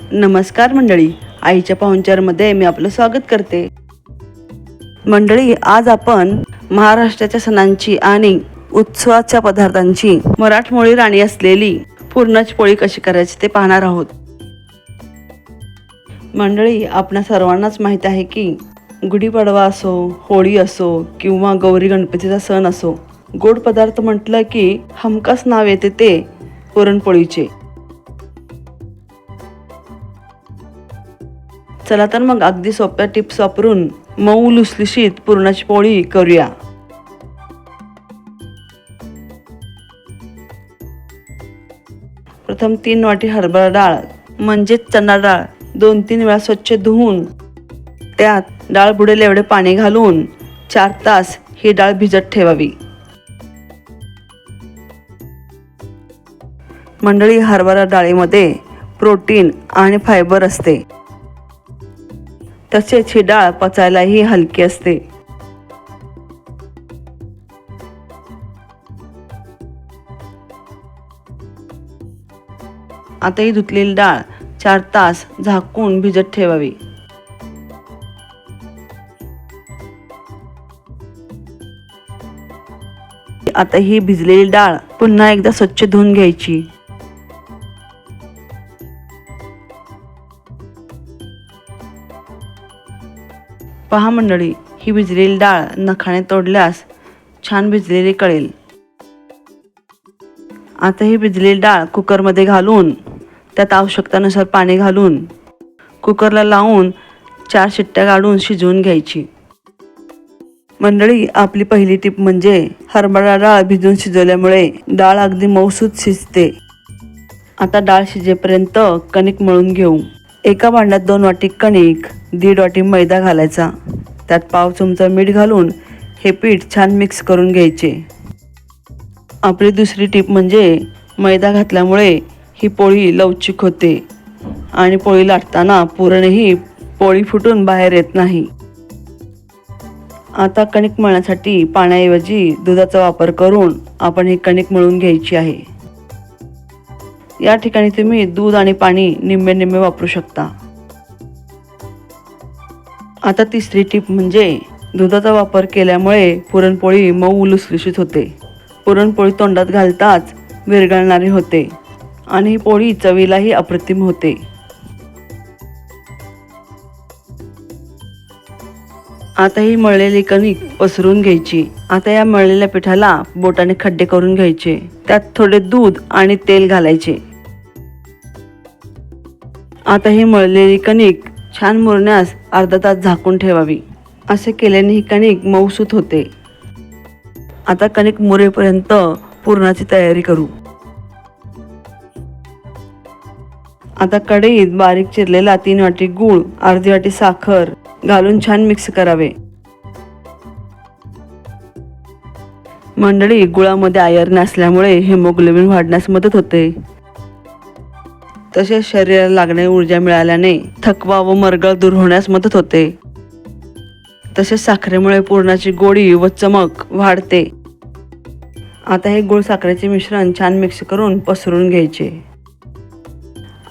नमस्कार मंडळी. आईच्या पाहुणचारमध्ये मी आपलं स्वागत करते. मंडळी आज आपण महाराष्ट्राच्या सणांची आणि उत्सवाच्या पदार्थांची मराठमोळी राणी असलेली पूर्णाची पोळी कशी करायची ते पाहणार आहोत. मंडळी आपणा सर्वांनाच माहीत आहे की गुढीपाडवा असो होळी असो किंवा गौरी गणपतीचा सण असो गोड पदार्थ म्हटलं की हमखास नाव येते ते पुरणपोळीचे. चला तर मग अगदी सोप्या टिप्स वापरून मऊ लुसलुशीत पुरणाची पोळी करूया. प्रथम तीन वाटी हरभरा डाळ म्हणजेच चणा डाळ दोन तीन वेळा स्वच्छ धुवून त्यात डाळ बुडेल एवढे पाणी घालून चार तास ही डाळ भिजत ठेवावी. मंडळी हरभरा डाळीमध्ये प्रोटीन आणि फायबर असते. तसेच ही डाळ पचायलाही हलकी असते. आता ही धुतलेली डाळ चार तास झाकून भिजत ठेवावी. आता ही भिजलेली डाळ पुन्हा एकदा स्वच्छ धुवून घ्यायची. पहा मंडळी ही भिजलेली डाळ नखाने तोडल्यास छान भिजलेली कळेल. आता ही भिजलेली डाळ कुकरमध्ये घालून त्यात आवश्यकतानुसार पाणी घालून कुकरला लावून चार शिट्ट्या काढून शिजवून घ्यायची. मंडळी आपली पहिली टीप म्हणजे हरभरा डाळ भिजून शिजवल्यामुळे डाळ अगदी मऊसूत शिजते. आता डाळ शिजेपर्यंत कणिक मळून घेऊ. एका भांड्यात दोन वाटी कणिक दीड वाटी मैदा घालायचा. त्यात पाव चमचा मीठ घालून हे पीठ छान मिक्स करून घ्यायचे. आपली दुसरी टीप म्हणजे मैदा घातल्यामुळे ही पोळी लवचिक होते आणि पोळी लाटताना पूर्णही पोळी फुटून बाहेर येत नाही. आता कणिक मळण्यासाठी पाण्याऐवजी दुधाचा वापर करून आपण ही कणिक मळून घ्यायची आहे. या ठिकाणी तुम्ही दूध आणि पाणी निम्मे निम्मे वापरू शकता. आता तिसरी टीप म्हणजे दुधाचा वापर केल्यामुळे पुरणपोळी मऊ लुसलुशीत होते. पुरणपोळी तोंडात घालताच विरघळणारी होते आणि ही पोळी चवीलाही अप्रतिम होते. आता ही मळलेली कणिक पसरून घ्यायची. आता या मळलेल्या पिठाला बोटाने खड्डे करून घ्यायचे. त्यात थोडे दूध आणि तेल घालायचे. आता ही मळलेली कणिक छान मुरण्यास अर्धा तास झाकून ठेवावी. असे केल्याने ही कणिक मऊसूत होते. आता कणिक मुरेपर्यंत पुरणाची तयारी करू. आता कढईत बारीक चिरलेला तीन वाटी गूळ अर्धी वाटी साखर घालून छान मिक्स करावे. मंडळी गुळामध्ये आयर्न असल्यामुळे हेमोग्लोबिन वाढण्यास मदत होते. तसेच शरीराला लागणारी ऊर्जा मिळाल्याने थकवा व मरगळ दूर होण्यास मदत होते. तसेच साखरेमुळे पुरणाची गोडी व चमक वाढते. आता हे गुळ साखरेचे मिश्रण छान मिक्स करून पसरून घ्यायचे.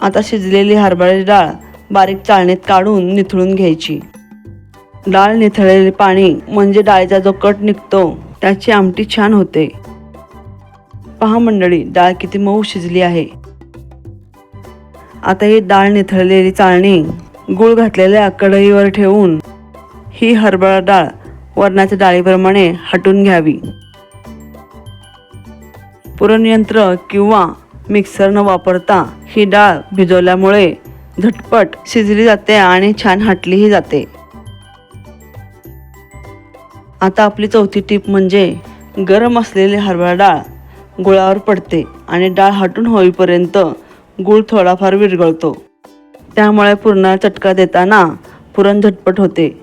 आता शिजलेली हरभऱ्याची डाळ बारीक चाळणीत काढून निथळून घ्यायची. डाळ निथळलेले पाणी म्हणजे डाळीचा जो कट निघतो त्याची आमटी छान होते. पहा मंडळी डाळ किती मऊ शिजली आहे. आता ही डाळ निथळलेली चाळणी गूळ घातलेल्या कढईवर ठेवून ही हरभरा डाळ वरणाच्या डाळीप्रमाणे हटून घ्यावी. पुरणयंत्र किंवा मिक्सर न वापरता ही डाळ भिजवल्यामुळे झटपट शिजली जाते आणि छान हटलीही जाते. आता आपली चौथी टीप म्हणजे गरम असलेली हरभरा डाळ गुळावर पडते आणि डाळ हटून होईपर्यंत गूळ थोडाफार विरघळतो. त्यामुळे पुरणाला चटका देताना पुरण झटपट होते.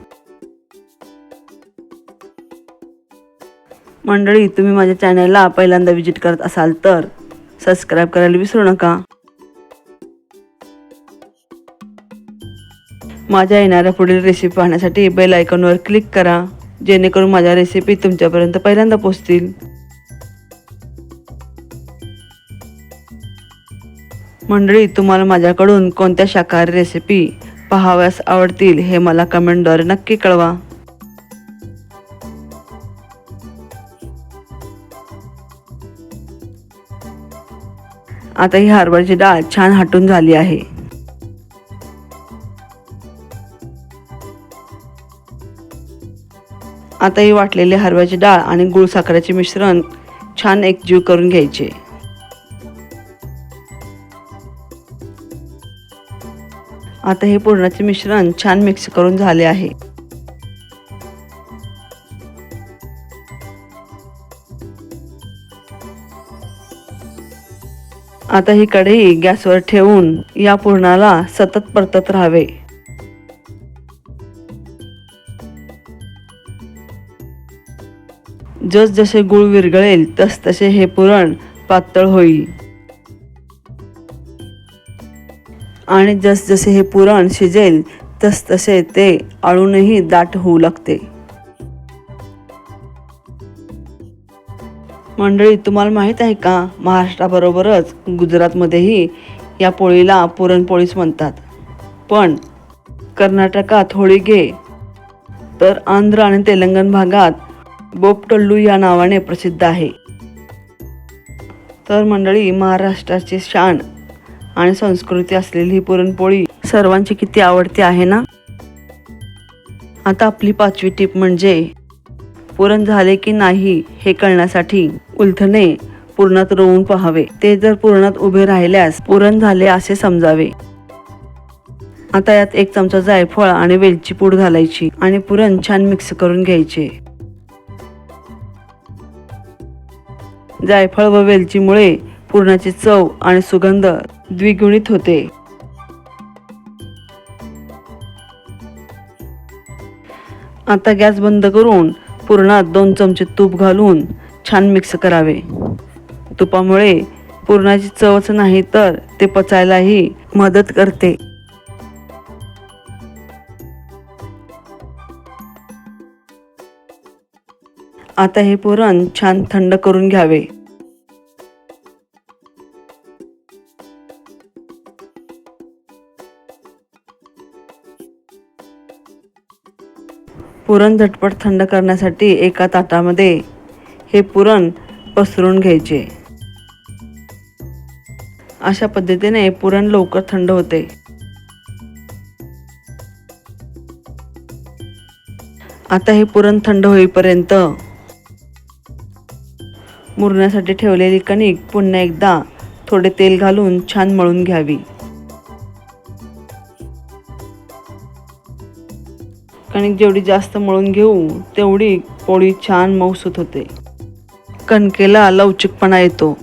मंडळी तुम्ही माझ्या चॅनलला पहिल्यांदा व्हिजिट करत असाल तर सबस्क्राईब करायला विसरू नका. माझ्या येणाऱ्या पुढील रेसिपी पाहण्यासाठी बेल आयकॉनवर क्लिक करा जेणेकरून माझ्या रेसिपी तुमच्यापर्यंत पहिल्यांदा पोहोचतील. मंडळी तुम्हाला माझ्याकडून कोणत्या शाकाहारी रेसिपी पाहाव्यास आवडतील हे मला कमेंटद्वारे नक्की कळवा. आता ही हरभऱ्याची डाळ छान हटून झाली आहे. आता ही वाटलेली हरव्याची डाळ आणि गुळ साखरेचे मिश्रण छान एकजीव करून घ्यायचे. आता हे पुरणाचे मिश्रण छान मिक्स करून झाले आहे. आता ही कढई गॅसवर ठेवून या पुरणाला सतत परतत राहावे. जस जसे गुळ विरघळेल तस तसे हे पुरण पातळ होईल. आणि जसजसे हे पुरण शिजेल तस तसे ते आळूनही दाट होऊ लागते. मंडळी तुम्हाला माहीत आहे का? महाराष्ट्राबरोबरच गुजरातमध्येही या पोळीला पुरणपोळीच म्हणतात. पण कर्नाटकात होळी घे तर आंध्र आणि तेलंगण भागात बोपटल्लू या नावाने प्रसिद्ध आहे. तर मंडळी महाराष्ट्राची शान आणि संस्कृती असलेली ही पुरणपोळी सर्वांची किती आवडती आहे ना? आता आपली पाचवी टीप म्हणजे पुरण झाले की नाही हे कळण्यासाठी उलथणे पुरणात रोवून पहावे. ते जर पुरणात उभे राहिल्यास पुरण झाले असे समजावे. आता यात एक चमचा जायफळ आणि वेलची पूड घालायची आणि पुरण छान मिक्स करून घ्यायचे. जायफळ व वेलचीमुळे पुरणाची चव आणि सुगंध द्विगुणित होते. आता गॅस बंद करून पुरणात दोन चमचे तूप घालून छान मिक्स करावे. तुपामुळे पुरणाची चवच नाही तर ते पचायलाही मदत करते. आता हे पुरण छान थंड करून घ्यावे. पुरण झटपट थंड करण्यासाठी एका ताटामध्ये हे पुरण पसरून घ्यायचे. अशा पद्धतीने पुरण लवकर थंड होते. आता हे पुरण थंड होईपर्यंत मुरण्यासाठी ठेवलेली कणिक पुन्हा एकदा थोडे तेल घालून छान मळून घ्यावी. कणिक जेवढी जास्त मळून घेऊ तेवढी पोळी छान मऊसूत होते. कणकेला लवचिकपणा येतो.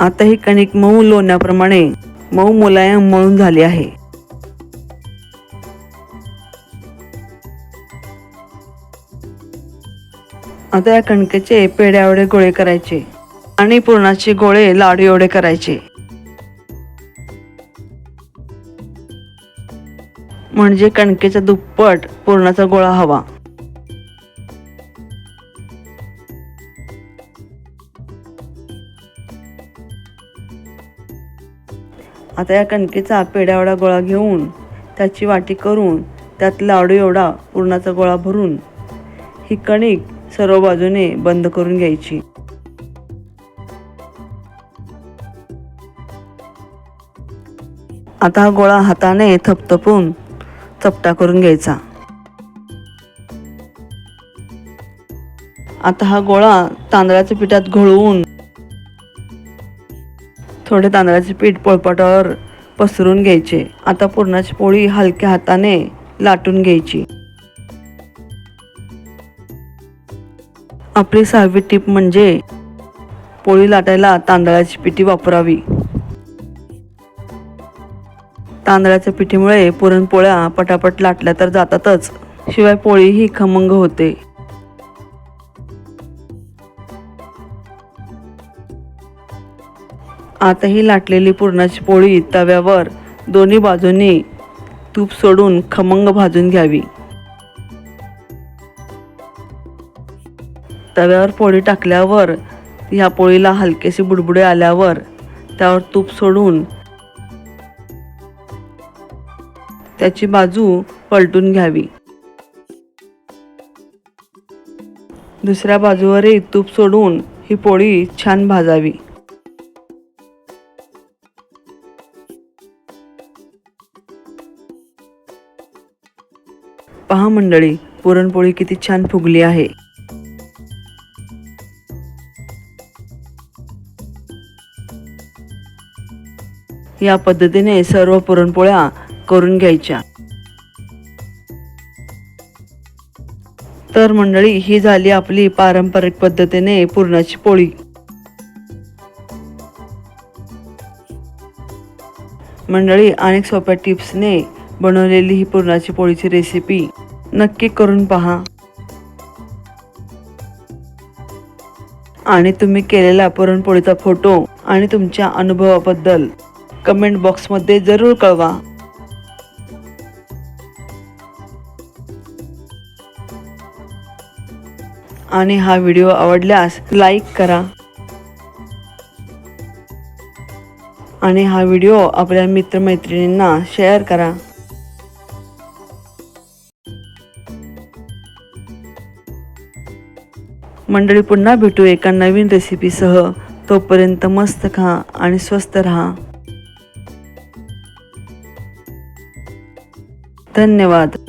आता ही कणिक मऊ लोण्याप्रमाणे मऊ मुलायम मळून झाली आहे. आता या कणकेचे पेढे एवढे गोळे करायचे आणि पुरणाचे गोळे लाडू एवढे करायचे. म्हणजे कणकेचा दुप्पट पुरणाचा गोळा हवा. आता या कणकेचा पेड्यावडा गोळा घेऊन त्याची वाटी करून त्यात लाडू एवढा पुरणाचा गोळा भरून ही कणिक सर्व बाजूने बंद करून घ्यायची. आता हा गोळा हाताने थपथपून चपटा करून घ्यायचा. आता हा गोळा तांदळाच्या पिठात घोळवून थोडे तांदळाचे पीठ पोळपाटावर पसरून घ्यायचे. आता पुरणाची पोळी हलक्या हाताने लाटून घ्यायची. आपली सहावी टीप म्हणजे पोळी लाटायला तांदळाची पिठी वापरावी. तांदळाच्या पिठीमुळे पुरणपोळ्या पटापट लाटल्या तर जातातच शिवाय पोळीही खमंग होते. आता ही लाटलेली पुरणाची पोळी तव्यावर दोन्ही बाजूंनी तूप सोडून खमंग भाजून घ्यावी. तव्यावर पोळी टाकल्यावर ह्या पोळीला हलकेसे बुडबुडे आल्यावर त्यावर तूप सोडून त्याची बाजू पलटून घ्यावी. दुसऱ्या बाजूवरही तूप सोडून ही पोळी छान भाजावी. पहा मंडळी पुरणपोळी किती छान फुगली आहे. या पद्धतीने सर्व पुरणपोळ्या करून घ्यायच्या. तर मंडळी ही झाली आपली पारंपरिक पद्धतीने पुरणाची पोळी. मंडळी अनेक सोप्या टिप्सने बनवलेली ही पुरणाची पोळीची रेसिपी नक्की करून पहा. आणि तुम्ही केलेला पुरणपोळीचा फोटो आणि तुमच्या अनुभवाबद्दल कमेंट बॉक्समध्ये जरूर कळवा. आणि हा व्हिडिओ आवडल्यास लाईक करा. आणि हा व्हिडिओ आपल्या मित्रमैत्रिणींना शेअर करा. मंडळी पुन्हा भेटू एका नवीन रेसिपीसह तोपर्यंत मस्त खा आणि स्वस्त राहा. धन्यवाद.